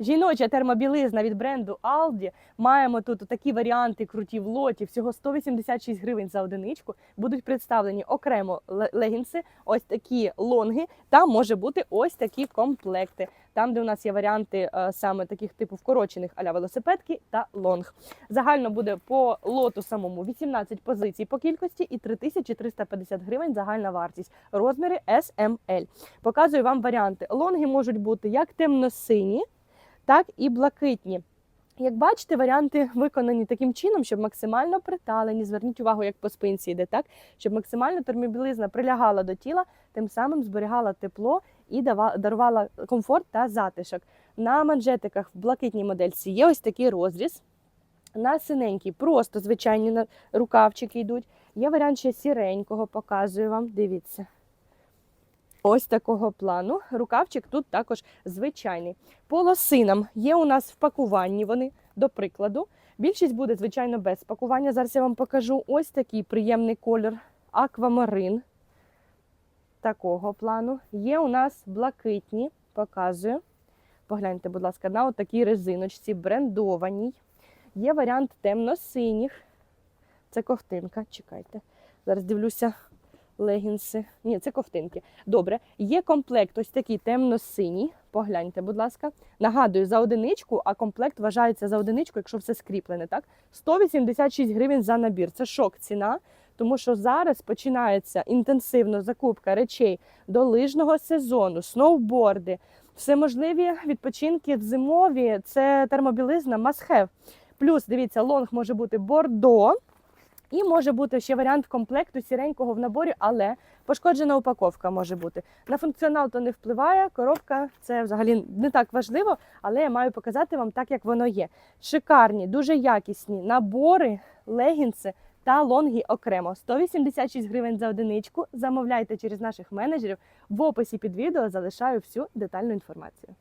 Жіноча термобілизна від бренду Aldi. Маємо тут такі варіанти круті в лоті. Всього 186 гривень за одиничку. Будуть представлені окремо легінси, ось такі лонги, та може бути ось такі комплекти. Там, де у нас є варіанти е, саме таких типу вкорочених аля велосипедки та лонг. Загально буде по лоту самому 18 позицій по кількості і 3350 гривень загальна вартість. Розміри SML. Показую вам варіанти. Лонги можуть бути як темно-сині, так і блакитні. Як бачите, варіанти виконані таким чином, щоб максимально приталені. Зверніть увагу, як по спинці йде, так? Щоб максимально термобілизна прилягала до тіла, тим самим зберігала тепло і дарувала комфорт та затишок. На манжетиках в блакитній модельці є ось такий розріз. На синенькій просто звичайні рукавчики йдуть. Є варіант ще сіренького, показую вам. Дивіться. Ось такого плану. Рукавчик тут також звичайний. По лосинам є у нас в пакуванні вони, до прикладу. Більшість буде, звичайно, без пакування. Зараз я вам покажу ось такий приємний колір аквамарин. Такого плану. Є у нас блакитні, показую. Погляньте, будь ласка, на отакій резиночці, брендованій. Є варіант темно-синіх. Це ковтинка. Чекайте. Зараз дивлюся легінси. Ні, це ковтинки. Добре. Є комплект ось такий темно-синій. Погляньте, будь ласка. Нагадую, за одиничку, а комплект вважається за одиничку, якщо все скріплене, так? 186 гривень за набір. Це шок ціна, тому що зараз починається інтенсивно закупка речей до лижного сезону, сноуборди, всеможливі відпочинки в зимові. Це термобілизна must have. Плюс, дивіться, лонг може бути бордо. І може бути ще варіант комплекту сіренького в наборі, але пошкоджена упаковка може бути. На функціонал то не впливає. Коробка це взагалі не так важливо, але я маю показати вам так, як воно є. Шикарні, дуже якісні набори, легінси та лонги окремо. 186 гривень за одиничку. Замовляйте через наших менеджерів. В описі під відео залишаю всю детальну інформацію.